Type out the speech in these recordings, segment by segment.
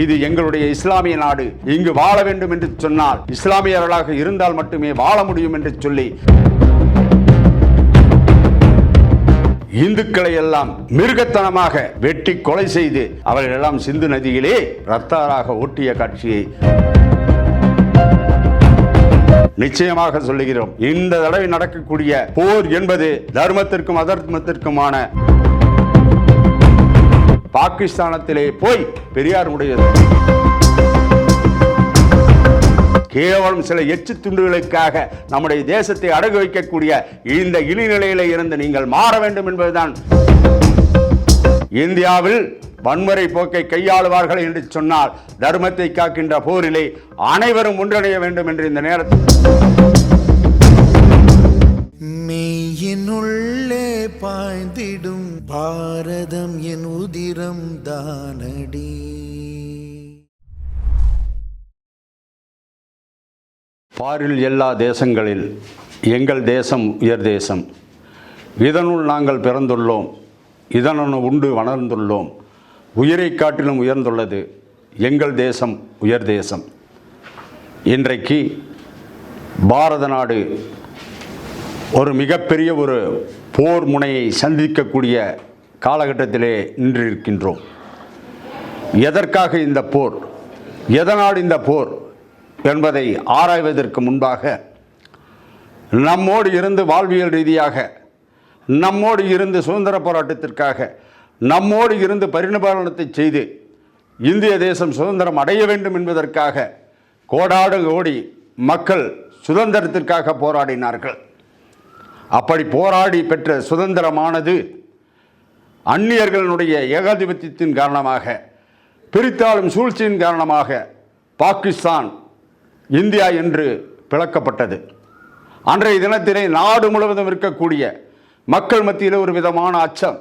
இது எங்களுடைய இஸ்லாமிய நாடு. இங்கு வாழ வேண்டும் என்று சொன்னால் இஸ்லாமியர்களாக இருந்தால் மட்டுமே வாழ முடியும் என்று சொல்லி. இந்துக்களை எல்லாம் மிருகத்தனமாக வெட்டி கொலை செய்து அவர்கள் எல்லாம் சிந்து நதியிலே ரத்தாராக ஓட்டிய காட்சியை நிச்சயமாக சொல்லுகிறோம். இந்த தடவை நடக்கக்கூடிய போர் என்பது தர்மத்திற்கும் அதர்மத்திற்குமான பாகிஸ்தானத்திலே போய் பெரியாருடையது. கேவலம் சில எச்சு துண்டுகளுக்காக நம்முடைய தேசத்தை அடகு வைக்கக்கூடிய இந்த இழிநிலையில இருந்து நீங்கள் மாற வேண்டும் என்பதுதான். இந்தியாவில் வன்முறை போக்கை கையாளுவார்கள் என்று சொன்னால் தர்மத்தை காக்கின்ற போரிலே அனைவரும் ஒன்றிணைய வேண்டும் என்று இந்த நேரத்தில் மெய்யினுள்ளே பாய்ந்திடும் பாரதம் என் உதிரம் தானடி. பாரில் எல்லா தேசங்களில் எங்கள் தேசம் உயர் தேசம். இதனுள் நாங்கள் பிறந்துள்ளோம். இதனுள் உண்டு வளர்ந்துள்ளோம். உயிரை காட்டிலும் உயர்ந்துள்ளது எங்கள் தேசம் உயர் தேசம். இன்றைக்கு பாரத நாடு ஒரு மிகப்பெரிய ஒரு போர் முனையை சந்திக்கக்கூடிய காலகட்டத்திலே நின்றிருக்கின்றோம். எதற்காக இந்த போர்? எதனால் இந்த போர்? என்பதை ஆராய்வதற்கு முன்பாக நம்மோடு இருந்து வாழ்வியல் ரீதியாக நம்மோடு இருந்து சுதந்திர போராட்டத்திற்காக நம்மோடு இருந்து பரிணபாலனத்தை செய்து இந்திய தேசம் சுதந்திரம் அடைய வேண்டும் என்பதற்காக கோடாடு கோடி மக்கள் சுதந்திரத்திற்காக போராடினார்கள். அப்படி போராடி பெற்ற சுதந்திரமானது அந்நியர்களுடைய ஏகாதிபத்தியத்தின் காரணமாக பிரித்தாளும் சூழ்ச்சியின் காரணமாக பாகிஸ்தான் இந்தியா என்று பிளக்கப்பட்டது. அன்றைய தினத்திலே நாடு முழுவதும் இருக்கக்கூடிய மக்கள் மத்தியில் ஒரு விதமான அச்சம்.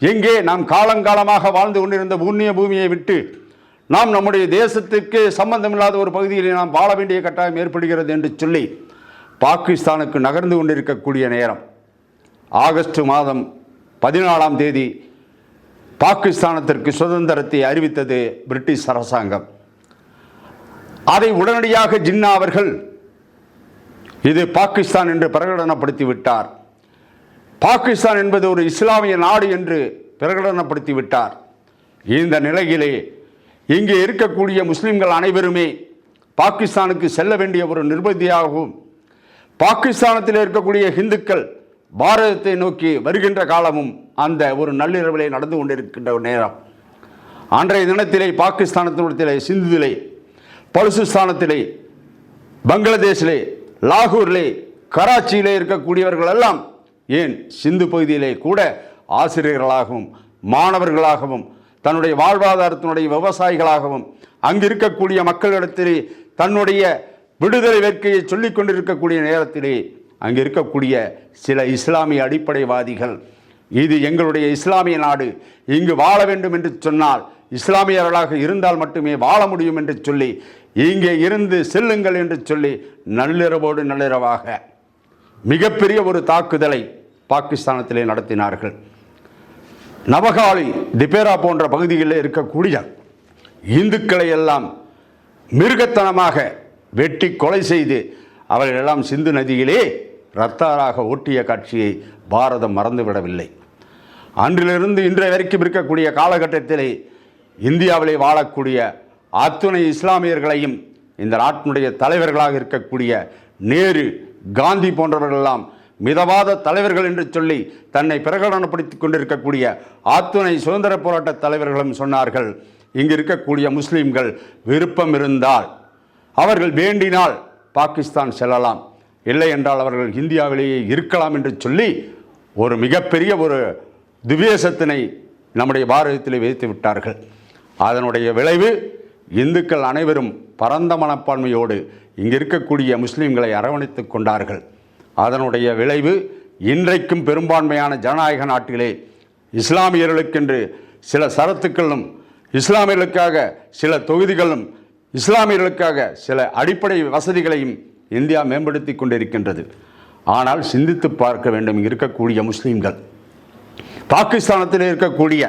எங்கே நாம் காலங்காலமாக வாழ்ந்து கொண்டிருந்த புண்ணிய பூமியை விட்டு நாம் நம்முடைய தேசத்துக்கு சம்பந்தமில்லாத ஒரு பகுதியில் நாம் வாழ வேண்டிய கட்டாயம் ஏற்படுகிறது என்று சொல்லி பாகிஸ்தானுக்கு நகர்ந்து கொண்டிருக்கக்கூடிய நேரம். ஆகஸ்ட் மாதம் பதினாலாம் தேதி பாகிஸ்தானத்திற்கு சுதந்திரத்தை அறிவித்தது பிரிட்டிஷ் அரசாங்கம். அதை உடனடியாக ஜின்னா அவர்கள் இது பாகிஸ்தான் என்று பிரகடனப்படுத்தி விட்டார். பாகிஸ்தான் என்பது ஒரு இஸ்லாமிய நாடு என்று பிரகடனப்படுத்தி விட்டார். இந்த நிலையிலே இங்கே இருக்கக்கூடிய முஸ்லிம்கள் அனைவருமே பாகிஸ்தானுக்கு செல்ல வேண்டிய ஒரு நிர்பந்தியாகவும் பாகிஸ்தானத்தில் இருக்கக்கூடிய ஹிந்துக்கள் பாரதத்தை நோக்கி வருகின்ற காலமும் அந்த ஒரு நள்ளிரவிலே நடந்து கொண்டிருக்கின்ற ஒரு நேரம். அன்றைய தினத்திலே பாகிஸ்தானத்திலே சிந்துதிலே பலுசிஸ்தானத்திலே பங்களாதேஷிலே லாகூரிலே கராச்சியிலே இருக்கக்கூடியவர்கள் எல்லாம் ஏன் சிந்து பகுதியிலே கூட ஆசிரியர்களாகவும் மாணவர்களாகவும் தன்னுடைய வாழ்வாதாரத்தினுடைய விவசாயிகளாகவும் அங்கு இருக்கக்கூடிய மக்களிடத்திலே தன்னுடைய விடுதலை வேட்கையை சொல்லிக் கொண்டிருக்கக்கூடிய நேரத்திலே அங்கே இருக்கக்கூடிய சில இஸ்லாமிய அடிப்படைவாதிகள் இது எங்களுடைய இஸ்லாமிய நாடு இங்கு வாழ வேண்டும் என்று சொன்னால் இஸ்லாமியர்களாக இருந்தால் மட்டுமே வாழ முடியும் என்று சொல்லி இங்கே இருந்து செல்லுங்கள் என்று சொல்லி நள்ளிரவோடு நள்ளிரவாக மிகப்பெரிய ஒரு தாக்குதலை பாகிஸ்தானத்திலே நடத்தினார்கள். நவகாளி திபேரா போன்ற பகுதிகளில் இருக்கக்கூடிய இந்துக்களை எல்லாம் மிருகத்தனமாக வெட்டி கொலை செய்து அவர்கள் எல்லாம் சிந்து நதியிலே ரத்தாராக ஓட்டிய காட்சியை பாரதம் மறந்துவிடவில்லை. அன்றிலிருந்து இன்றைய வரைக்கும் இருக்கக்கூடிய காலகட்டத்திலே இந்தியாவிலே வாழக்கூடிய அத்துணை இஸ்லாமியர்களையும் இந்த நாட்டினுடைய தலைவர்களாக இருக்கக்கூடிய நேரு காந்தி போன்றவர்களெல்லாம் மிதவாத தலைவர்கள் என்று சொல்லி தன்னை பிரகடனப்படுத்தி கொண்டிருக்கக்கூடிய ஆத்துணை சுதந்திர போராட்ட தலைவர்களும் சொன்னார்கள். இங்கு இருக்கக்கூடிய முஸ்லீம்கள் விருப்பம் இருந்தால் அவர்கள் வேண்டினால் பாகிஸ்தான் செல்லலாம். இல்லை என்றால் அவர்கள் இந்தியாவிலேயே இருக்கலாம் என்று சொல்லி ஒரு மிகப்பெரிய ஒரு திவேசத்தினை நம்முடைய பாரதத்தில் வைத்து விட்டார்கள். அதனுடைய விளைவு இந்துக்கள் அனைவரும் பரந்த மனப்பான்மையோடு இங்கு இருக்கக்கூடிய முஸ்லீம்களை அரவணைத்துக் கொண்டார்கள். அதனுடைய விளைவு இன்றைக்கும் பெரும்பான்மையான ஜனநாயக நாட்டிலே இஸ்லாமியர்களுக்கென்று சில சரத்துக்களும் இஸ்லாமியர்களுக்காக சில தொகுதிகளும் இஸ்லாமியர்களுக்காக சில அடிப்படை வசதிகளையும் இந்தியா மேம்படுத்தி கொண்டிருக்கின்றது. ஆனால் சிந்தித்து பார்க்க வேண்டும். இருக்கக்கூடிய முஸ்லீம்கள் பாகிஸ்தானத்தில் இருக்கக்கூடிய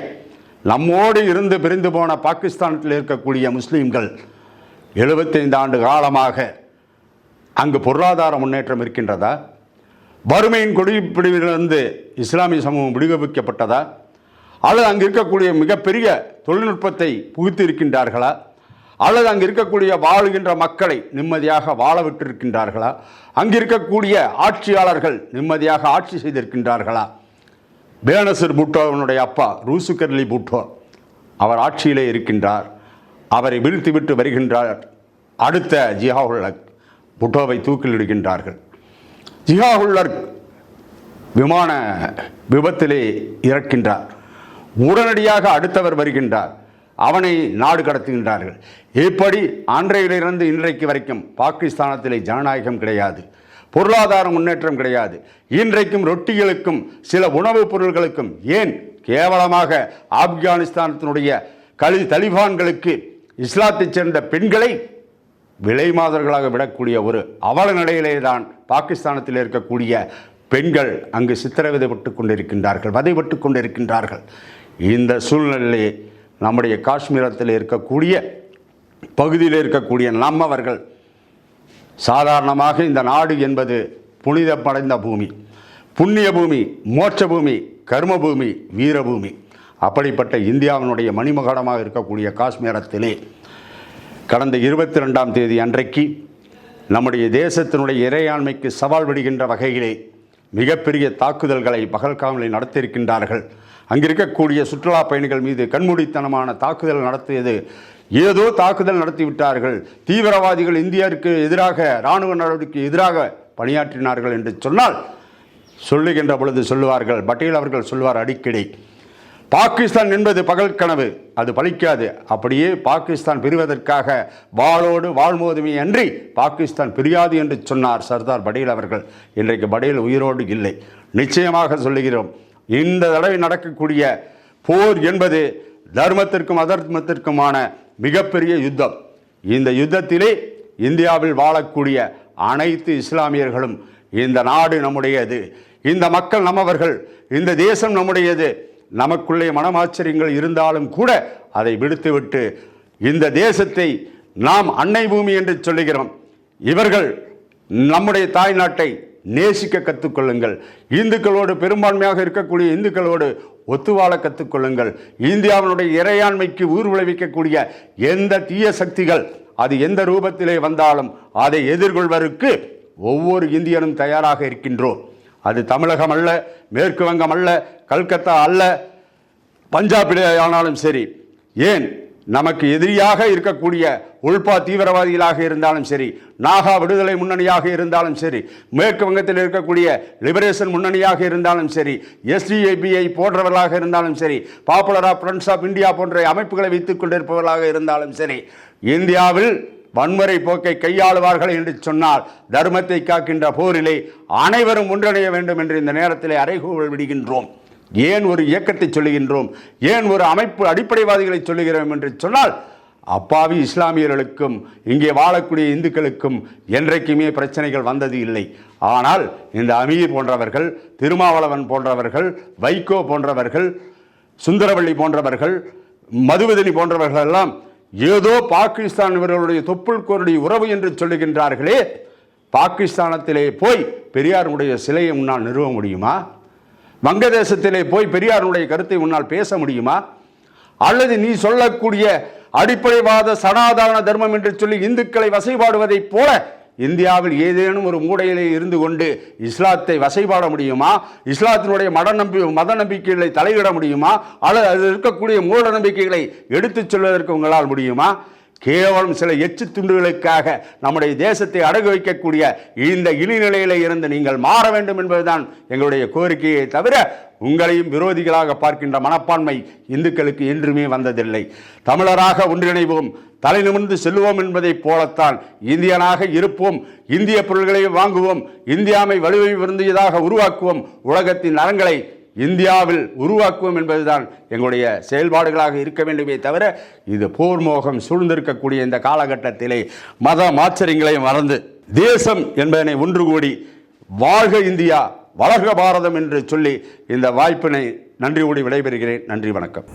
நம்மோடு இருந்து பிரிந்து போன பாகிஸ்தானத்தில் இருக்கக்கூடிய முஸ்லீம்கள் எழுபத்தைந்து ஆண்டு காலமாக அங்கு பொருளாதார முன்னேற்றம் இருக்கின்றதா? வறுமையின் குடிப்பிடிவிலிருந்து இஸ்லாமிய சமூகம் விடுவிக்கப்பட்டதா? அல்லது அங்கு இருக்கக்கூடிய மிகப்பெரிய தொழில்நுட்பத்தை புகுத்தி இருக்கின்றார்களா? அல்லது அங்கே இருக்கக்கூடிய வாழுகின்ற மக்களை நிம்மதியாக வாழ விட்டிருக்கின்றார்களா? அங்கே இருக்கக்கூடிய ஆட்சியாளர்கள் நிம்மதியாக ஆட்சி செய்திருக்கின்றார்களா? பேனசர் பூட்டோவனுடைய அப்பா ரூசுகர்லி பூட்டோ அவர் ஆட்சியிலே இருக்கின்றார். அவரை வீழ்த்திவிட்டு வருகின்றார். அடுத்த ஜிஹாவுல்லக் புட்டோவை தூக்கிலிடுகின்றார்கள். ஜியாவுல்லக் விமான விபத்திலே இறக்கின்றார். உடனடியாக அடுத்தவர் வருகின்றார். அவனை நாடு கடத்துகின்றார்கள். இப்படி அன்றையிலிருந்து இன்றைக்கு வரைக்கும் பாகிஸ்தானத்திலே ஜனநாயகம் கிடையாது. பொருளாதார முன்னேற்றம் கிடையாது. இன்றைக்கும் ரொட்டிகளுக்கும் சில உணவுப் பொருள்களுக்கும் ஏன் கேவலமாக ஆப்கானிஸ்தானத்தினுடைய கலி தலிபான்களுக்கு இஸ்லாத்தைச் சேர்ந்த பெண்களை விலை மாதர்களாக விடக்கூடிய ஒரு அவல நிலையிலே தான் பாகிஸ்தானத்தில் இருக்கக்கூடிய பெண்கள் அங்கு சித்திரவதைப்பட்டு கொண்டிருக்கின்றார்கள் வதைப்பட்டு கொண்டிருக்கின்றார்கள். இந்த சூழ்நிலையிலே நம்முடைய காஷ்மீரத்தில் இருக்கக்கூடிய பகுதியில் இருக்கக்கூடிய நம்மவர்கள் சாதாரணமாக இந்த நாடு என்பது புனிதப்படைந்த பூமி. புண்ணிய பூமி மோட்ச பூமி கர்ம பூமி வீரபூமி. அப்படிப்பட்ட இந்தியாவினுடைய மணிமகடமாக இருக்கக்கூடிய காஷ்மீரத்திலே கடந்த இருபத்தி ரெண்டாம் தேதி அன்றைக்கு நம்முடைய தேசத்தினுடைய இறையாண்மைக்கு சவால் விடுகின்ற வகையிலே மிகப்பெரிய தாக்குதல்களை பகல்காமலை நடத்தியிருக்கின்றார்கள். அங்கிருக்கக்கூடிய சுற்றுலா பயணிகள் மீது கண்மூடித்தனமான தாக்குதல் நடத்தியது. ஏதோ தாக்குதல் நடத்திவிட்டார்கள். தீவிரவாதிகள் இந்தியாவிற்கு எதிராக இராணுவ நடவடிக்கை எதிராக பணியாற்றினார்கள் என்று சொன்னால் சொல்லுகின்ற பொழுது சொல்லுவார்கள். பட்டேல் அவர்கள் சொல்வார் அடிக்கடி பாகிஸ்தான் என்பது பகல் கனவு அது பலிக்காது. அப்படியே பாகிஸ்தான் பிரிவதற்காக வாளோடு வாழ்மோதுமே அன்றி பாகிஸ்தான் பிரியாது என்று சொன்னார் சர்தார் படேல் அவர்கள். இன்றைக்கு படேல் உயிரோடு இல்லை. நிச்சயமாக சொல்லுகிறோம். இந்த தடவை நடக்கக்கூடிய போர் என்பது தர்மத்திற்கும் அதர்மத்திற்குமான மிகப்பெரிய யுத்தம். இந்த யுத்தத்திலே இந்தியாவில் வாழக்கூடிய அனைத்து இஸ்லாமியர்களும் இந்த நாடு நம்முடையது. இந்த மக்கள் நம்மவர்கள் இந்த தேசம் நம்முடையது. நமக்குள்ளே மனமாச்சரியங்கள் இருந்தாலும் கூட அதை விடுத்துவிட்டு இந்த தேசத்தை நாம் அன்னை பூமி என்று சொல்லுகிறோம். இவர்கள் நம்முடைய தாய்நாட்டை நேசிக்க கற்றுக்கொள்ளுங்கள் இந்துக்களோடு பெரும்பான்மையாக இருக்கக்கூடிய இந்துக்களோடு ஒத்துவாழ கற்றுக்கொள்ளுங்கள் இந்தியாவினுடைய இறையாண்மைக்கு ஊர் விளைவிக்கக்கூடிய எந்த தீய சக்திகள் அது எந்த ரூபத்திலே வந்தாலும் அதை எதிர்கொள்வதற்கு ஒவ்வொரு இந்தியனும் தயாராக இருக்கின்றோம். அது தமிழகம் அல்ல மேற்கு வங்கம் அல்ல கல்கத்தா அல்ல பஞ்சாபிலே ஆனாலும் சரி. ஏன்? நமக்கு எதிரியாக இருக்கக்கூடிய உள்பா தீவிரவாதிகளாக இருந்தாலும் சரி நாகா விடுதலை முன்னணியாக இருந்தாலும் சரி மேற்கு வங்கத்தில் இருக்கக்கூடிய லிபரேஷன் முன்னணியாக இருந்தாலும் சரி எஸ்டிஏபிஐ போன்றவர்களாக இருந்தாலும் சரி Popular of Friends of India போன்ற அமைப்புகளை வைத்துக் கொண்டிருப்பவர்களாக இருந்தாலும் சரி இந்தியாவில் வன்முறை போக்கை கையாளுவார்கள் என்று சொன்னால் தர்மத்தை காக்கின்ற போரிலே அனைவரும் ஒன்றிணைய வேண்டும் என்று இந்த நேரத்தில் அறைகூவல் விடுகின்றோம். ஏன் ஒரு இயக்கத்தை சொல்லுகின்றோம்? ஏன் ஒரு அமைப்பு அடிப்படைவாதிகளை சொல்லுகிறோம் என்று சொன்னால் அப்பாவி இஸ்லாமியர்களுக்கும் இங்கே வாழக்கூடிய இந்துக்களுக்கும் என்றைக்குமே பிரச்சனைகள் வந்தது இல்லை. ஆனால் இந்த அமீர் போன்றவர்கள் திருமாவளவன் போன்றவர்கள் வைகோ போன்றவர்கள் சுந்தரவள்ளி போன்றவர்கள் மதுவதனி போன்றவர்கள் எல்லாம் ஏதோ பாகிஸ்தான் இவர்களுடைய தொப்புள் கோருடைய உறவு என்று சொல்லுகின்றார்களே பாகிஸ்தானத்திலே போய் பெரியாருடைய சிலையை முன்னால் நிறுவ முடியுமா? வங்கதேசத்திலே போய் பெரியாருடைய கருத்தை உன்னால் பேச முடியுமா? அல்லது நீ சொல்லக்கூடிய அடிப்படைவாத சனாதன தர்மம் என்று சொல்லி இந்துக்களை வசைபாடுவதைப் போல இந்தியாவில் ஏதேனும் ஒரு மூடையிலே இருந்து கொண்டு இஸ்லாத்தை வசைபாட முடியுமா? இஸ்லாத்தினுடைய மத நம்பி மத நம்பிக்கைகளை தலையிட முடியுமா? அல்லது அதில் இருக்கக்கூடிய மூட நம்பிக்கைகளை எடுத்துச் சொல்வதற்கு உங்களால் முடியுமா? கேவலம் சில எச்சு துண்டுகளுக்காக நம்முடைய தேசத்தை அடகு வைக்கக்கூடிய இந்த இழிநிலையில இருந்து நீங்கள் மாற வேண்டும் என்பதுதான் எங்களுடைய கோரிக்கையை தவிர உங்களையும் விரோதிகளாக பார்க்கின்ற மனப்பான்மை இந்துக்களுக்கு என்றுமே வந்ததில்லை. தமிழராக ஒன்றிணைவோம் தலை நிமிர்ந்து செல்வோம் என்பதைப் போலத்தான் இந்தியனாக இருப்போம் இந்திய பொருள்களை வாங்குவோம் இந்தியாவை வலுவை விருந்தியதாக உருவாக்குவோம் உலகத்தின் நலங்களை இந்தியாவில் உருவாக்குவோம் என்பதுதான் எங்களுடைய செயல்பாடுகளாக இருக்க வேண்டுமே தவிர இது போர் மோகம் சூழ்ந்திருக்கக்கூடிய இந்த காலகட்டத்திலே மத மாச்சரியங்களை மறந்து தேசம் என்பதனை ஒன்று கூடி வாழ்க இந்தியா வளர்க பாரதம் என்று சொல்லி இந்த வாய்ப்பினை நன்றி கூடி விடைபெறுகிறேன். நன்றி வணக்கம்.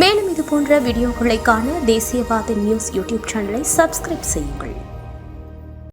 மேலும் இது போன்ற வீடியோக்களை காண தேசியவாத நியூஸ் யூடியூப் சேனலை சப்ஸ்கிரைப் செய்யுங்கள்.